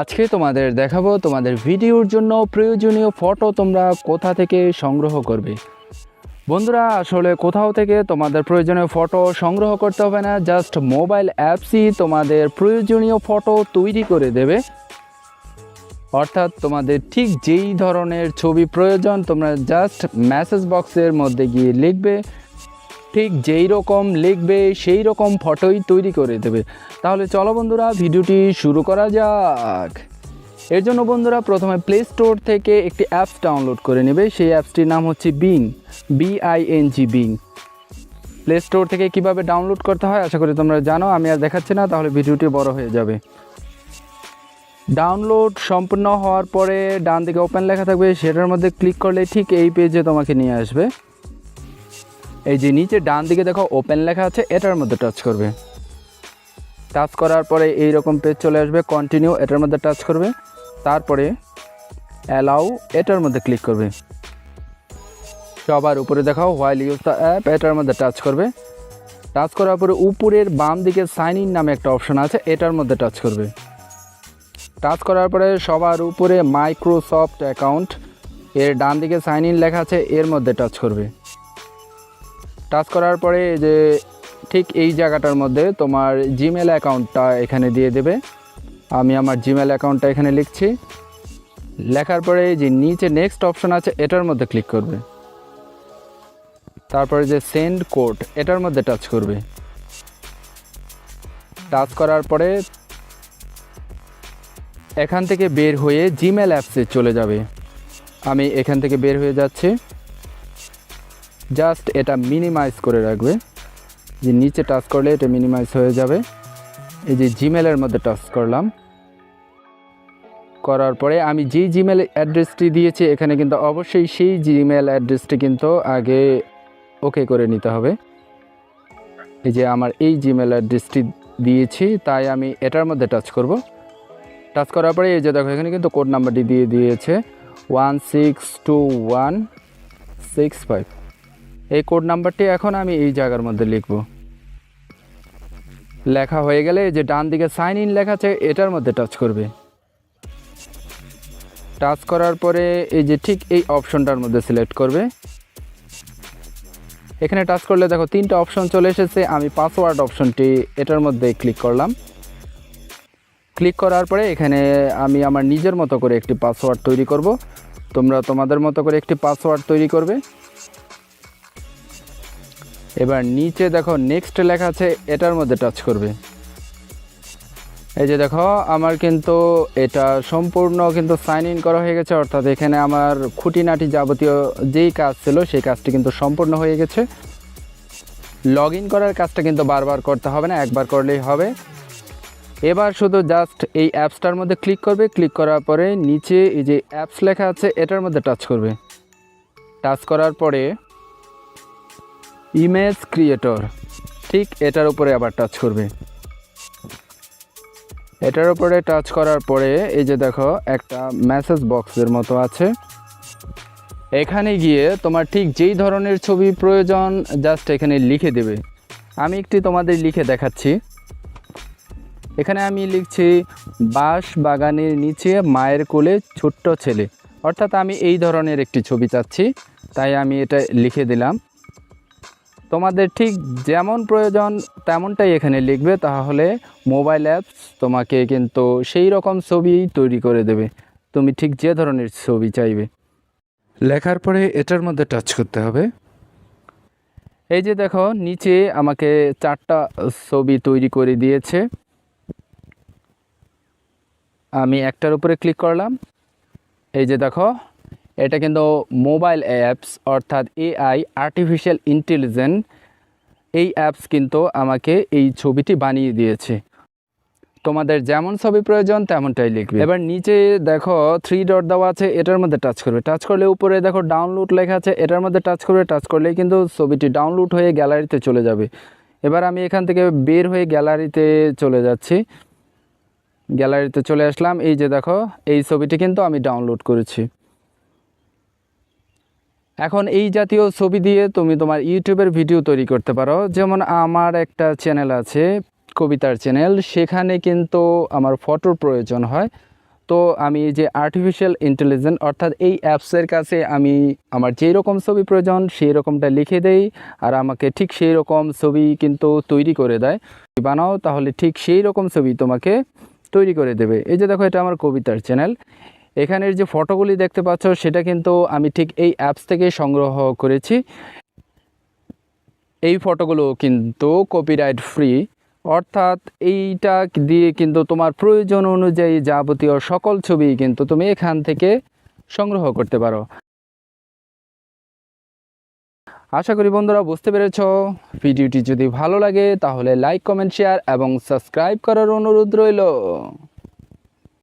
আজকে তোমাদের দেখাবো তোমাদের ভিডিওর জন্য প্রয়োজনীয় ফটো তোমরা কোথা থেকে সংগ্রহ করবে। বন্ধুরা, আসলে কোথাও থেকে তোমাদের প্রয়োজনীয় ফটো সংগ্রহ করতে হবে না জাস্ট মোবাইল অ্যাপসই তোমাদের প্রয়োজনীয় ফটো তৈরি করে দেবে। অর্থাৎ তোমাদের ঠিক যেই ধরনের ছবি প্রয়োজন, তোমরা জাস্ট মেসেজ বক্সের মধ্যে গিয়ে লিখবে। ঠিক যেই রকম লিখবে, সেই রকম ফটোই তৈরি করে দেবে। তাহলে চলো বন্ধুরা, ভিডিওটি শুরু করা যাক। এর জন্য বন্ধুরা, প্রথমে প্লে স্টোর থেকে একটি অ্যাপস ডাউনলোড করে নেবে। সেই অ্যাপসটির নাম হচ্ছে Bing BING Bing play store থেকে কীভাবে ডাউনলোড করতে হয়, আশা করি তোমরা জানো, আমি আর দেখাচ্ছি না, তাহলে ভিডিওটি বড় হয়ে যাবে। ডাউনলোড সম্পূর্ণ হওয়ার পরে ডান দিকে ওপেন লেখা থাকবে, সেটার মধ্যে ক্লিক করলে ঠিক এই পেজে তোমাকে নিয়ে আসবে। এই যে নিচে ডান দিকে দেখো ওপেন লেখা আছে, এটার মধ্যে টাচ করবে। টাচ করার পরে এই রকম পেজ চলে আসবে কন্টিনিউ এটার মধ্যে টাচ করবে। তারপরে অ্যালাউ এটার মধ্যে ক্লিক করবে। সবার উপরে দেখাও হোয়াইল ইউজ দ্য অ্যাপ এটার মধ্যে টাচ করবে। টাচ করার পরে উপরের বাম দিকে সাইন ইন নামে একটা অপশন আছে, এটার মধ্যে টাচ করবে। টাচ করার পরে সবার উপরে মাইক্রোসফট অ্যাকাউন্ট এর ডান দিকে সাইন ইন লেখা আছে, এর মধ্যে টাচ করবে। টাচ করার পরে যে ঠিক এই জায়গাটার মধ্যে তোমার জিমেল অ্যাকাউন্টটা এখানে দিয়ে দেবে। আমি আমার জিমেল অ্যাকাউন্টটা এখানে লিখছি। লেখার পরে যে নিচে নেক্সট অপশন আছে, এটার মধ্যে ক্লিক করবে। তারপরে যে সেন্ড কোড এটার মধ্যে টাচ করবে। টাচ করার পরে এখান থেকে বের হয়ে জিমেল অ্যাপসে চলে যাবে। আমি এখান থেকে বের হয়ে যাচ্ছি। জাস্ট এটা মিনিমাইজ করে রাখবে। যে নিচে টাচ করলে এটা মিনিমাইজ হয়ে যাবে। এই যে জিমেলের মধ্যে টাচ করলাম। করার পরে আমি যেই জিমেল অ্যাড্রেসটি দিয়েছি, এখানে কিন্তু অবশ্যই সেই জিমেল অ্যাড্রেসটি কিন্তু আগে ওকে করে নিতে হবে। এই যে আমার এই জিমেল অ্যাড্রেসটি দিয়েছি, তাই আমি এটার মধ্যে টাচ করব। টাচ করার পরে এই যে দেখো, এখানে কিন্তু কোড নাম্বারটি দিয়ে দিয়েছে। One six two one six five. এই কোড নাম্বারটি এখন আমি এই জায়গার মধ্যে লিখব। লেখা হয়ে গেলে যে ডান দিকে সাইন ইন লেখা আছে, এটার মধ্যে টাচ করবে। টাচ করার পরে এই যে ঠিক এই অপশনটার মধ্যে সিলেক্ট করবে। এখানে টাচ করলে দেখো তিনটা অপশন চলে এসেছে, আমি পাসওয়ার্ড অপশনটি এটার মধ্যে ক্লিক করলাম। ক্লিক করার পরে এখানে আমি আমার নিজের মতো করে একটি পাসওয়ার্ড তৈরি করব। তোমরা তোমাদের মতো করে একটি পাসওয়ার্ড তৈরি করবে। এবার নিচে দেখো নেক্সট লেখা আছে, এটার মধ্যে টাচ করবে। এই যে দেখো, আমার কিন্তু এটা সম্পূর্ণ কিন্তু সাইন ইন করা হয়ে গেছে, অর্থাৎ এখানে আমার খুঁটিনাটি যাবতীয় যেই কাজ ছিল, সেই কাজটি কিন্তু সম্পূর্ণ হয়ে গেছে। লগ ইন করার কাজটা কিন্তু বারবার করতে হবে না, একবার করলেই হবে। এবার শুধু জাস্ট এই অ্যাপসটার মধ্যে ক্লিক করবে ক্লিক করার পরে নিচে এই যে অ্যাপস লেখা আছে, এটার মধ্যে টাচ করবে। টাচ করার পরে ইমেজ ক্রিয়েটর ঠিক এটার উপরে আবার টাচ করবে। এটার উপরে টাচ করার পরে এই যে দেখো, একটা মেসেজ বক্সের মতো আছে। এখানে গিয়ে তোমার ঠিক যেই ধরনের ছবি প্রয়োজন জাস্ট এখানে লিখে দেবে। আমি একটি তোমাদের লিখে দেখাচ্ছি। এখানে আমি লিখছি, বাঁশ বাগানের নিচে মায়ের কোলে ছোট্ট ছেলে। অর্থাৎ আমি এই ধরনের একটি ছবি চাচ্ছি, তাই আমি এটা লিখে দিলাম। তোমাদের ঠিক যেমন প্রয়োজন তেমনটাই এখানে লিখবে তাহলে মোবাইল অ্যাপস তোমাকে কিন্তু সেই রকম ছবি তৈরি করে দেবে। তুমি ঠিক যে ধরনের ছবি চাইবে। লেখার পরে এটার মধ্যে টাচ করতে হবে। এই যে দেখো নিচে আমাকে চারটা ছবি তৈরি করে দিয়েছে। আমি একটার উপরে ক্লিক করলাম। এই যে দেখো এটা কিন্তু মোবাইল অ্যাপস অর্থাৎ এআই আর্টিফিশিয়াল ইন্টেলিজেন্ট এই অ্যাপস কিন্তু আমাকে এই ছবিটি বানিয়ে দিয়েছে। তোমাদের যেমন ছবি প্রয়োজন, তেমনটাই লিখবে। এবার নিচে দেখো থ্রি ডট দেওয়া আছে, এটার মধ্যে টাচ করবে। টাচ করলে উপরে দেখো ডাউনলোড লেখা আছে, এটার মধ্যে টাচ করবে। টাচ করলেই কিন্তু ছবিটি ডাউনলোড হয়ে গ্যালারিতে চলে যাবে। এবার আমি এখান থেকে বের হয়ে গ্যালারিতে চলে যাচ্ছি। গ্যালারিতে চলে আসলাম। এই যে দেখো, এই ছবিটি কিন্তু আমি ডাউনলোড করেছি। এখন এই জাতীয় ছবি দিয়ে তুমি তোমার ইউটিউবের ভিডিও তৈরি করতে পারো। যেমন আমার একটা চ্যানেল আছে, কবিতার চ্যানেল। সেখানে কিন্তু আমার ফটোর প্রয়োজন হয়। তো আমি যে আর্টিফিশিয়াল ইন্টেলিজেন্স অর্থাৎ এই অ্যাপসের কাছে আমি আমার যেই রকম ছবি প্রয়োজন সেই রকমটা লিখে দেই। আর আমাকে ঠিক সেই রকম ছবি কিন্তু তৈরি করে দেয়। বানাও, তাহলে ঠিক সেই রকম ছবি তোমাকে তৈরি করে দেবে। এই যে দেখো, এটা আমার কবিতার চ্যানেল। এখানের যে ফটোগুলি দেখতে পাচ্ছ, সেটা কিন্তু আমি ঠিক এই অ্যাপস থেকে সংগ্রহ করেছি। এই ফটোগুলো কিন্তু কপিরাইট ফ্রি অর্থাৎ এইটা দিয়ে কিন্তু তোমার প্রয়োজন অনুযায়ী যাবতীয় সকল ছবি কিন্তু তুমি এখান থেকে সংগ্রহ করতে পারো। আশা করি বন্ধুরা বুঝতে পেরেছ। ভিডিওটি যদি ভালো লাগে তাহলে লাইক কমেন্ট শেয়ার এবং সাবস্ক্রাইব করার অনুরোধ রইল।